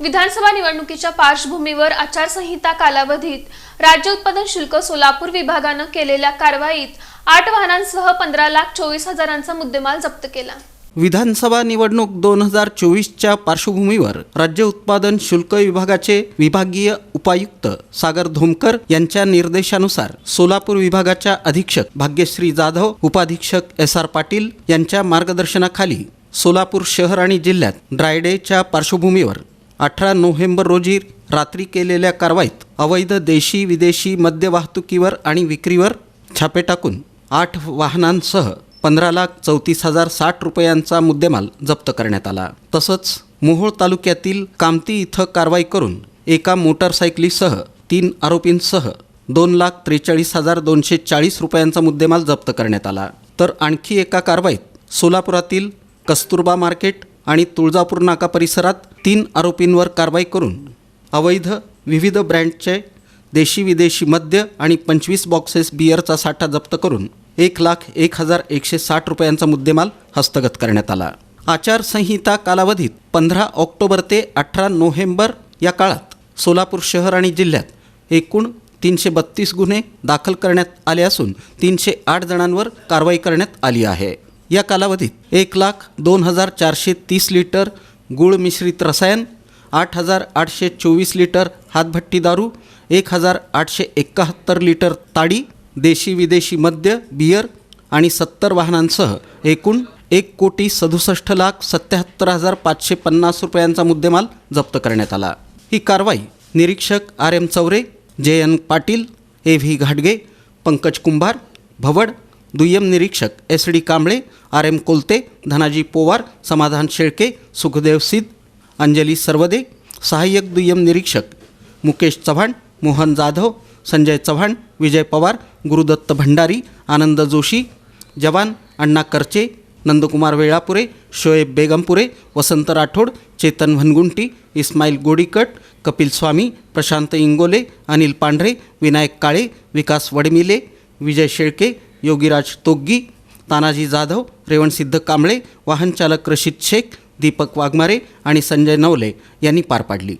विधानसभा निवडणुकीच्या पार्श्वभूमीवर आचारसंहिता कालावधीत राज्य उत्पादन शुल्क सोलापूर विभागानं केलेल्या कारवाईत आठ वाहनांसह पंधरा लाख चोवीस हजारांचा मुद्देमाल जप्त केला. विधानसभा निवडणूक दोन हजार चोवीसच्या पार्श्वभूमीवर राज्य उत्पादन शुल्क विभागाचे विभागीय उपायुक्त सागर धोमकर यांच्या निर्देशानुसार सोलापूर विभागाच्या अधीक्षक भाग्यश्री जाधव उपाधीक्षक एस आर पाटील यांच्या मार्गदर्शनाखाली सोलापूर शहर आणि जिल्ह्यात ड्रायडेच्या पार्श्वभूमीवर अठरा नोव्हेंबर रोजी रात्री केलेल्या कारवाईत अवैध देशी विदेशी मद्य वाहतुकीवर आणि विक्रीवर छापे टाकून आठ वाहनांसह पंधरा लाख चौतीस हजार साठ रुपयांचा मुद्देमाल जप्त करण्यात आला. तसंच मोहोळ तालुक्यातील कामती इथं कारवाई करून एका मोटारसायकलीसह तीन आरोपींसह दोन लाख त्रेचाळीस हजार दोनशे चाळीस रुपयांचा मुद्देमाल जप्त करण्यात आला. तर आणखी एका कारवाईत सोलापुरातील कस्तुरबा मार्केट आणि तुळजापूर नाका परिसरात तीन आरोपींवर कारवाई करून अवैध विविध ब्रँडचे देशी विदेशी मद्य आणि पंचवीस बॉक्सेस बियरचा साठा जप्त करून एक लाख एक हजार एकशे साठ रुपयांचा मुद्देमाल हस्तगत करण्यात आला. आचारसंहिता कालावधीत पंधरा ऑक्टोबर ते अठरा नोव्हेंबर या काळात सोलापूर शहर आणि जिल्ह्यात एकूण तीनशे बत्तीस गुन्हे दाखल करण्यात आले असून तीनशे आठ जणांवर कारवाई करण्यात आली आहे. या कालावधीत एक लाख दोन हजार चारशे तीस लिटर गुळ मिश्रित रसायन आठ हजार आठशे चोवीस लिटर हातभट्टी दारू एक हजार आठशे एकाहत्तर लिटर ताडी देशी विदेशी मद्य बियर आणि सत्तर वाहनांसह एकूण एक कोटी सदुसष्ट लाख सत्याहत्तर हजार पाचशे पन्नास रुपयांचा मुद्देमाल जप्त करण्यात आला. ही कारवाई निरीक्षक R M Chaure J N Patil A V घाटगे पंकज कुंभार भवड दुय्यम निरीक्षक S D Kamble R M Kolte Dhanaji Powar Samadhan Shelke Sukhdev सिद्ध अंजली सर्वदे सहाय्यक दुय्यम निरीक्षक मुकेश चव्हाण मोहन जाधव संजय चव्हाण विजय पवार गुरुदत्त भंडारी आनंद जोशी जवान अण्णा करचे नंदकुमार वेळापुरे शोएब बेगमपुरे वसंत राठोड चेतन भनगुंटी इस्माईल गोडीकट कपिल स्वामी प्रशांत इंगोले अनिल पांढरे विनायक काळे विकास वडमिले विजय शेळके योगीराज तोग्गी तानाजी जाधव रेवणसिद्ध कांबळे वाहनचालक रशीद शेख दीपक वाघमारे आणि संजय नवले यांनी पार पाडली.